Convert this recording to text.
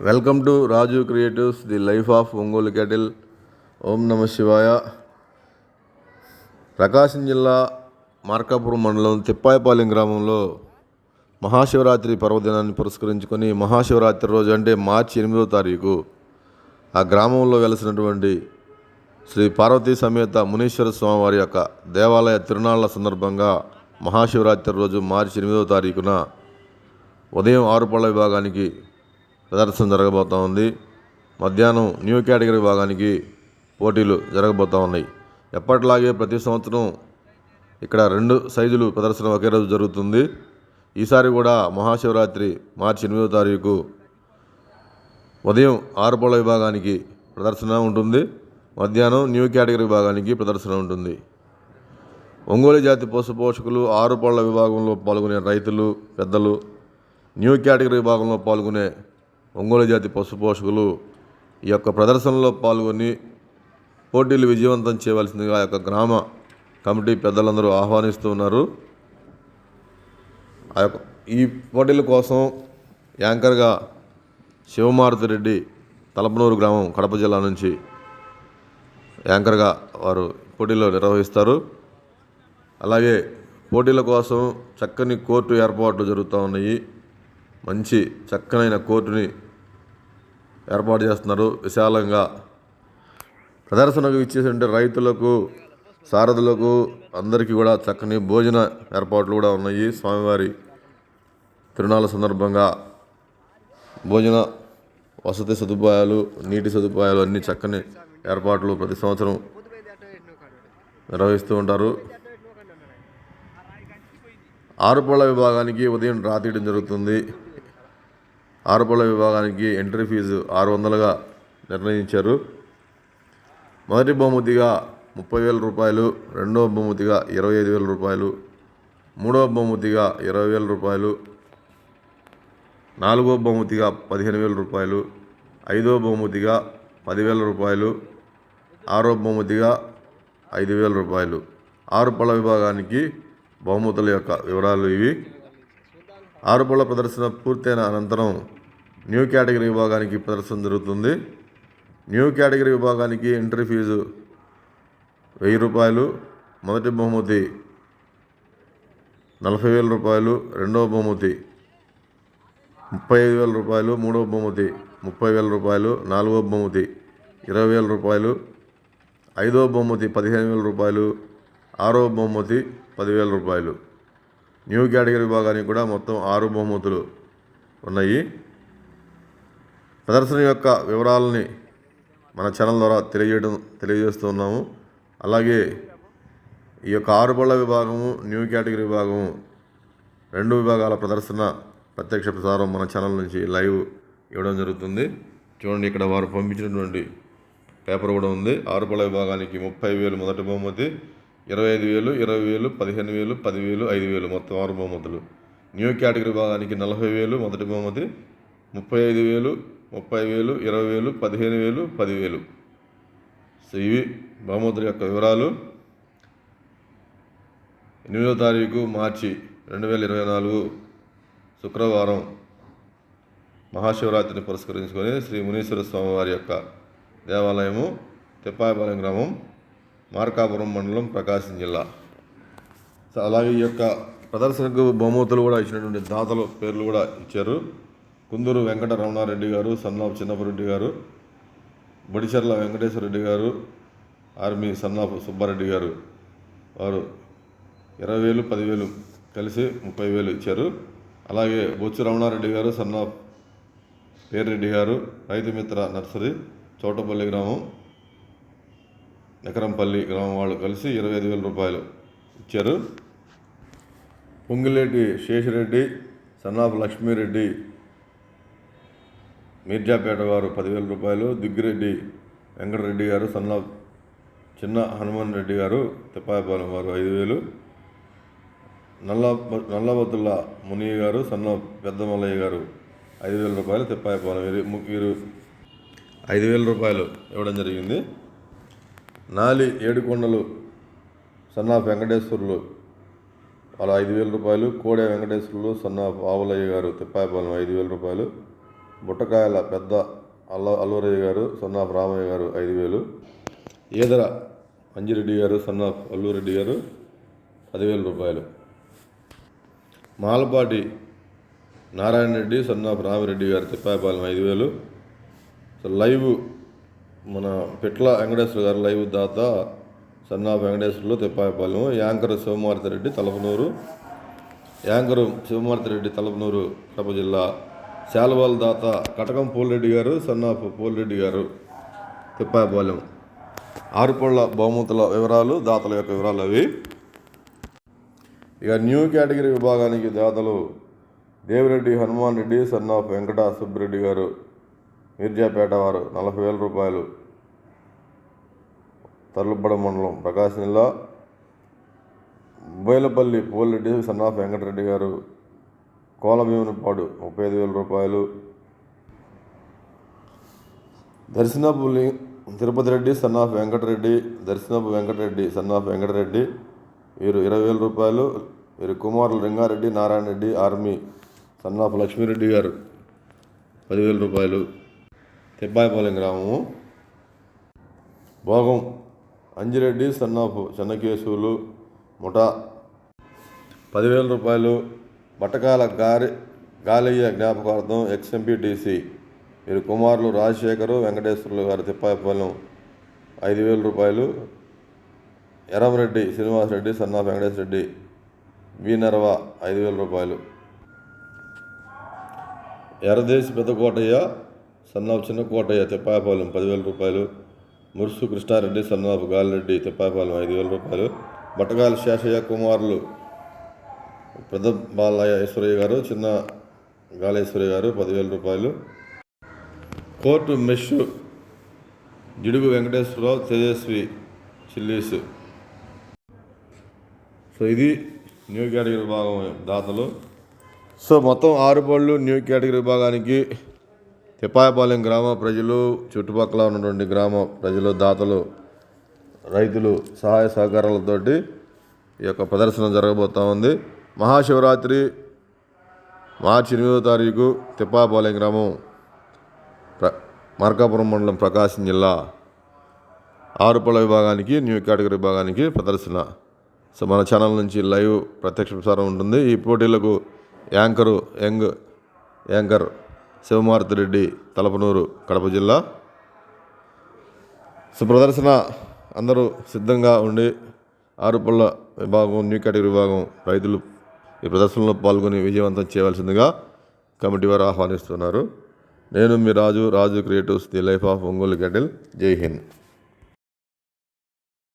Welcome to Raju creatives the life of Ongole cattle ఓం నమ శివాయ ప్రకాశం జిల్లా మార్కాపురం మండలం తిప్పాయపాలెం గ్రామంలో మహాశివరాత్రి పర్వదినాన్ని పురస్కరించుకొని మహాశివరాత్రి రోజు అంటే మార్చి ఎనిమిదో తారీఖు. ఆ గ్రామంలో వెలసినటువంటి శ్రీ పార్వతీ సమేత మునీశ్వర స్వామివారి యొక్క దేవాలయ తిరునాళ్ళ సందర్భంగా మహాశివరాత్రి రోజు మార్చి ఎనిమిదవ తారీఖున ఉదయం ఆరుపళ్ళ విభాగానికి ప్రదర్శన జరగబోతూ ఉంది. మధ్యాహ్నం న్యూ కేటగిరీ విభాగానికి పోటీలు జరగబోతూ ఉన్నాయి. ఎప్పటిలాగే ప్రతి సంవత్సరం ఇక్కడ రెండు సైజులు ప్రదర్శన ఒకే రోజు జరుగుతుంది. ఈసారి కూడా మహాశివరాత్రి మార్చి ఎనిమిదో తారీఖు ఉదయం ఆరు విభాగానికి ప్రదర్శన ఉంటుంది. మధ్యాహ్నం న్యూ కేటగిరీ విభాగానికి ప్రదర్శన ఉంటుంది. ఒంగోలు జాతి పశు పోషకులు ఆరుపళ్ళ విభాగంలో పాల్గొనే రైతులు పెద్దలు న్యూ కేటగిరీ విభాగంలో పాల్గొనే ఒంగోలు జాతి పశు పోషకులు ఈ యొక్క ప్రదర్శనలో పాల్గొని పోటీలు విజయవంతం చేయవలసిందిగా ఆ యొక్క గ్రామ కమిటీ పెద్దలందరూ ఆహ్వానిస్తూ ఉన్నారు. ఆ యొక్క ఈ పోటీల కోసం యాంకర్గా శివమారుతి రెడ్డి తలపనూరు గ్రామం కడప జిల్లా నుంచి యాంకర్గా వారు పోటీలో నిర్వహిస్తారు. అలాగే పోటీల కోసం చక్కని కోర్టు ఏర్పాట్లు జరుగుతూ ఉన్నాయి. మంచి చక్కనైన కోర్టుని ఏర్పాటు చేస్తున్నారు. విశాలంగా ప్రదర్శనకు ఇచ్చేసంటే రైతులకు సారథులకు అందరికీ కూడా చక్కని భోజన ఏర్పాట్లు కూడా ఉన్నాయి. స్వామివారి తిరునాళ్ళ సందర్భంగా భోజన వసతి సదుపాయాలు నీటి సదుపాయాలు అన్ని చక్కని ఏర్పాట్లు ప్రతి సంవత్సరం నిర్వహిస్తూ ఉంటారు. ఆరుపళ్ళ విభాగానికి ఉదయం రాతీయడం జరుగుతుంది. ఆరుపల్ల విభాగానికి ఎంట్రీ ఫీజు ఆరు వందలుగా నిర్ణయించారు. మొదటి బహుమతిగా ముప్పై వేల రూపాయలు రెండవ బహుమతిగా ఇరవై ఐదు వేల రూపాయలు మూడవ బహుమతిగా ఇరవై వేల రూపాయలు నాలుగవ బహుమతిగా పదిహేను వేల రూపాయలు ఐదవ బహుమతిగా పదివేల రూపాయలు ఆరో బహుమతిగా ఐదు వేల రూపాయలు. ఆరు పళ్ళ విభాగానికి బహుమతుల యొక్క వివరాలు ఇవి. ఆరు పళ్ళ ప్రదర్శన పూర్తయిన అనంతరం న్యూ కేటగిరీ విభాగానికి ప్రదర్శన జరుగుతుంది. న్యూ కేటగిరీ విభాగానికి ఎంట్రీ ఫీజు వెయ్యి రూపాయలు మొదటి బహుమతి నలభై వేల రూపాయలు రెండవ బహుమతి ముప్పై ఐదు వేల రూపాయలు మూడవ బహుమతి ముప్పై వేల రూపాయలు నాలుగవ బహుమతి ఇరవై వేల రూపాయలు ఐదవ బహుమతి పదిహేను వేల రూపాయలు ఆరవ బహుమతి పదివేల రూపాయలు. న్యూ కేటగిరీ విభాగానికి కూడా మొత్తం ఆరు బహుమతులు ఉన్నాయి. ప్రదర్శన యొక్క వివరాలని మన ఛానల్ ద్వారా తెలియజేయడం తెలియజేస్తున్నాము అలాగే ఈ యొక్క ఆరుబళ్ళ విభాగము న్యూ కేటగిరీ విభాగము రెండు విభాగాల ప్రదర్శన ప్రత్యక్ష ప్రసారం మన ఛానల్ నుంచి లైవ్ ఇవ్వడం జరుగుతుంది. చూడండి ఇక్కడ వారు పంపించినటువంటి పేపర్ కూడా ఉంది. ఆరుపళ్ళ విభాగానికి ముప్పై వేలు మొదటి బహుమతి ఇరవై ఐదు వేలు ఇరవై వేలు పదిహేను వేలు పదివేలు ఐదు వేలు మొత్తం ఆరు బహుమతులు. న్యూ కేటగిరీ విభాగానికి నలభై వేలు మొదటి బహుమతి ముప్పై ఐదు వేలు ముప్పై వేలు ఇరవై వేలు పదిహేను వేలు పదివేలు. సో ఇవి బహుమతుల యొక్క వివరాలు. ఎనిమిదో తారీఖు మార్చి రెండు వేల ఇరవై నాలుగు శుక్రవారం మహాశివరాత్రిని పురస్కరించుకొని శ్రీ మునీశ్వర స్వామి వారి యొక్క దేవాలయము తిప్పాయపాలెం గ్రామం మార్కాపురం మండలం ప్రకాశం జిల్లా. సో అలాగే ఈ యొక్క ప్రదర్శనకు బహుమతులు కూడా ఇచ్చినటువంటి దాతల పేర్లు కూడా ఇచ్చారు. కుందూరు వెంకట రమణారెడ్డి గారు సన్నాఫ్ చిన్నపరెడ్డి గారు బడిచెర్ల వెంకటేశ్వర రెడ్డి గారు ఆర్మీ సన్నాఫ్ సుబ్బారెడ్డి గారు వారు ఇరవై వేలు పదివేలు కలిసి ముప్పై వేలు ఇచ్చారు. అలాగే బొచ్చు రమణారెడ్డి గారు సన్నాఫ్ పేరెడ్డి గారు రైతు మిత్ర నర్సరీ చోటపల్లి గ్రామం ఎకరంపల్లి గ్రామం వాళ్ళు కలిసి ఇరవై ఐదు వేల రూపాయలు ఇచ్చారు. పొంగిలేటి శేషిరెడ్డి సన్నాఫ్ లక్ష్మీరెడ్డి మీర్జాపేట వారు పదివేల రూపాయలు దిగ్గిరెడ్డి వెంకటరెడ్డి గారు సన్న చిన్న హనుమాన్ రెడ్డి గారు తిప్పాయపాలెం వారు ఐదు వేలు. నల్ల నల్లబతుల్లా మునియ గారు సన్న పెద్ద మల్లయ్య గారు ఐదు వేల రూపాయలు తిప్పాయపాలెం వీరు వీరు ఐదు వేల రూపాయలు ఇవ్వడం జరిగింది. నాలి ఏడుకొండలు సన్నా వెంకటేశ్వర్లు వాళ్ళ ఐదు వేల రూపాయలు కోడే వెంకటేశ్వరులు సన్నా ఆవులయ్య గారు తిప్పాయపాలెం ఐదు వేల రూపాయలు. బుట్టకాయల పెద్ద అల్ల అల్లూరయ్య గారు సన్నాఫ్ రామయ్య గారు ఐదు వేలు. ఈదర అంజిరెడ్డి గారు సన్నాఫ్ అల్లూరెడ్డి గారు పదివేల రూపాయలు. మాలపాటి నారాయణ రెడ్డి సన్నాఫ్ రామిరెడ్డి గారు తిప్పాయపాలెం ఐదు వేలు. సో లైవ్ మన పిట్ల వెంకటేశ్వర గారు లైవ్ దాత son of Venkateswarlu Tippayapalem. Anchor Sivamaruthi Reddy Talapanuru. Anchor Sivamaruthi Reddy Talapanuru Kadapa జిల్లా శాలవాల దాత కటకం పోలిరెడ్డి గారు సన్నాఫ్ పోలిరెడ్డి గారు తిప్పాయపాలెం ఆరుపళ్ళ బహుమతుల వివరాలు దాతల యొక్క వివరాలు అవి. ఇక న్యూ కేటగిరీ విభాగానికి దాతలు దేవిరెడ్డి హనుమాన్ రెడ్డి సన్ ఆఫ్ వెంకట సుబ్బిరెడ్డి గారు మీర్జాపేట వారు నలభై వేల రూపాయలు. తర్లుబ్బడ మండలం ప్రకాశం జిల్లా. బోయలపల్లి పోలిరెడ్డి సన్ ఆఫ్ వెంకటరెడ్డి గారు కోలభీమునిపాడు ముప్పై ఐదు వేల రూపాయలు. Darshanapu Tirupati Reddy son of Venkatareddy Darshanapu Venkatareddy son of Venkatareddy వీరు ఇరవై వేల రూపాయలు. వీరు కుమారులు Rangareddy Narayana Reddy army son of Lakshmireddy గారు పదివేల రూపాయలు. తిబ్బాయిపాలెం గ్రామము. భోగం అంజిరెడ్డి సన్ ఆఫ్ చెన్నకేశవులు ముఠా పదివేల రూపాయలు. బట్టకాల గారి గాలయ్య జ్ఞాపకార్థం ఎక్స్ఎంపీటీసీ వీరి కుమారులు రాజశేఖరు వెంకటేశ్వర్లు గారు తిప్పాయపాలెం ఐదు వేల రూపాయలు ఎర్రమరెడ్డి శ్రీనివాసరెడ్డి సన్నా వెంకటేశ్వర రెడ్డి వి. నరవ ఐదు వేల రూపాయలు. ఎర్రదేశి పెద్దకోటయ్య సన్నాపు చిన్నకోటయ్య తిప్పాయపాలెం పదివేల రూపాయలు. మురుసు కృష్ణారెడ్డి సన్నాపు గాలిరెడ్డి తిప్పాయపాలెం ఐదు వేల రూపాయలు. బట్టగాల శేషయ్య కుమారులు పెద్ద బాలయ్య ఈశ్వరయ్య గారు చిన్న గాలేశ్వరయ్య గారు పదివేల రూపాయలు. కోర్టు మెష్ జిడుగు వెంకటేశ్వరరావు తేజస్వి చిల్లీస్. సో ఇది న్యూ కేటగిరీ విభాగం దాతలు. సో మొత్తం ఆరు పళ్ళు న్యూ కేటగిరీ విభాగానికి తిప్పాయపాలెం గ్రామ ప్రజలు చుట్టుపక్కల ఉన్నటువంటి గ్రామ ప్రజలు దాతలు రైతులు సహాయ సహకారాలతోటి ఈ యొక్క ప్రదర్శన జరగబోతూ ఉంది. మహాశివరాత్రి మార్చి ఎనిమిదో తారీఖు తిప్పాపాలెం గ్రామం ప్ర మార్కాపురం మండలం ప్రకాశం జిల్లా ఆరుపళ్ళ విభాగానికి న్యూ కేటగిరీ విభాగానికి ప్రదర్శన. సో మన ఛానల్ నుంచి లైవ్ ప్రత్యక్ష ప్రసారం ఉంటుంది. ఈ పోటీలకు anchor young anchor Shivamaruthi Reddy Talapanuru Kadapa జిల్లా. సో ప్రదర్శన అందరూ సిద్ధంగా ఉండి ఆరుపళ్ళ విభాగం న్యూ కేటగిరీ విభాగం రైతులు ఈ ప్రదర్శనలో పాల్గొని విజయవంతం చేయవలసిందిగా కమిటీ వారు ఆహ్వానిస్తున్నారు. నేను మీ Raju Raju creatives the life of Ongole cattle Jai Hind.